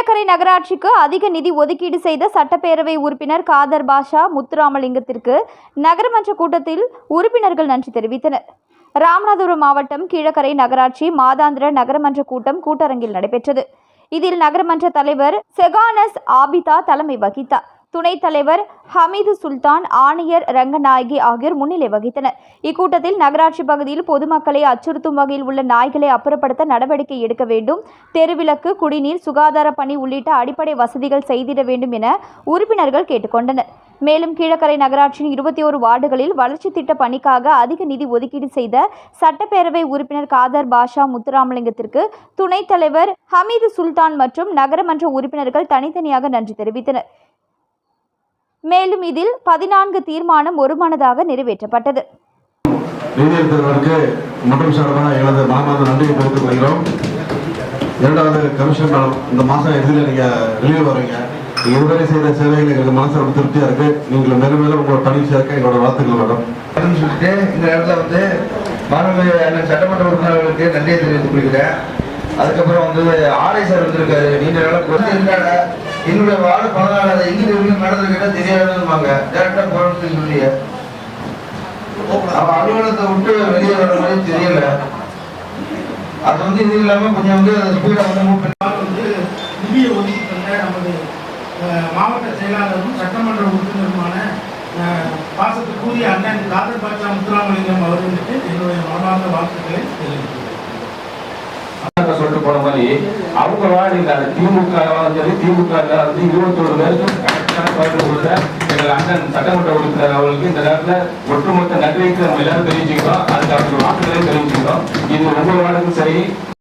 கீழக்கரை நகராட்சிக்கு அதிக நிதி ஒதுக்கீடு செய்த சட்டப்பேரவை உறுப்பினர் காதர் பாஷா முத்துராமலிங்கத்திற்கு நகரமன்ற கூட்டத்தில் உறுப்பினர்கள் நன்றி தெரிவித்தனர். ராமநாதபுரம் மாவட்டம் கீழக்கரை நகராட்சி மாதாந்திர நகரமன்ற கூட்டம் கூட்டரங்கில் நடைபெற்றது. இதில் நகரமன்ற தலைவர் செகானஸ் ஆபிதா தலைமை வகித்தார். துணைத் தலைவர் ஹமீது சுல்தான் ஆணையர் ரங்கநாயகி ஆகியோர் முன்னிலை வகித்தனர். இக்கூட்டத்தில் நகராட்சி பகுதியில் பொதுமக்களை அச்சுறுத்தும் வகையில் உள்ள நாய்களை அப்புறப்படுத்த நடவடிக்கை எடுக்க வேண்டும். தெருவிளக்கு குடிநீர் சுகாதார பணி உள்ளிட்ட அடிப்படை வசதிகள் செய்திட வேண்டும் என உறுப்பினர்கள் கேட்டுக்கொண்டனர். மேலும் கீழக்கரை நகராட்சியின் இருபத்தி ஒரு வார்டுகளில் வளர்ச்சி திட்ட பணிக்காக அதிக நிதி ஒதுக்கீடு செய்த சட்டப்பேரவை உறுப்பினர் காதர் பாஷா முத்துராமலிங்கத்திற்கு துணைத் தலைவர் ஹமீது சுல்தான் மற்றும் நகரமன்ற உறுப்பினர்கள் தனித்தனியாக நன்றி தெரிவித்தனர். மேலும் இதில் பதினான்கு தீர்மானம் ஒருமனதாக நிறைவேற்றப்பட்டது. நீதியரசர்களுக்கு மற்றும் சார்பாக எனது மனமார்ந்த நன்றியை தெரிவித்துக் கொள்கிறோம். இரண்டாவது கமிஷன் மேடம் இந்த மாதம் இறுதியில் நீங்கள் ரிலீவ் வரீங்க இதுவரை செய்த சேவைகள் எங்களுக்கு மனசு ரொம்ப திருப்தியாக இருக்கு. நீங்கள் மேலும் மேலும் உங்களோட பணி சேர்க்க எங்களோட வாழ்த்துக்கள் மேடம் அப்படின்னு சொல்லிட்டு இந்த இடத்துல வந்து அண்ணன் சட்டமன்ற உறுப்பினர்களுக்கு நன்றியை தெரிவித்துக் கொள்கிறேன். அதுக்கப்புறம் வந்து ஆர்ஐ சார் வந்திருக்காரு. நீண்ட நாளாக என்னுடைய வார்டு பதினாலு அதை எங்கே இருக்கு நடந்திருக்கிட்ட தெரியாதுன்னுவாங்க. டேரக்டா போகணும்னு சொல்லிய. அவன் அலுவலகத்தை விட்டு வெளியே வர மாதிரி தெரியல. அது வந்து இது இல்லாம கொஞ்சம் வந்து அந்த ஸ்பீடா வந்து மூவ் பண்ணி வந்து நிதியை ஒதுக்கி தந்த நமது மாவட்ட செயலாளரும் சட்டமன்ற உறுப்பினருமான பாசத்துக்குரிய அண்ணன் காதல் பாட்சா முத்துராமலிங்கம் அவர்களுக்கு என்னுடைய மனமார்ந்த வாழ்த்துக்களை தெரிவித்துள்ளார் அண்ணா போன மாதிரி அவங்க வார்டு இல்ல திமுக சரி திமுக ல வந்து இருபத்தோரு பேருக்கு எங்கள் அண்ணன் சட்டமன்ற உறுப்பினர் அவர்களுக்கு இந்த நேரத்தில் ஒட்டுமொத்த நன்றிக்கு நம்ம எல்லாரும் தெரிவிச்சுக்கிறோம். அதுக்கு அவர்கள் வாக்குகளையும் தெரிவிச்சுக்கிறோம். இது ஒவ்வொரு வார்டுக்கும் சரி.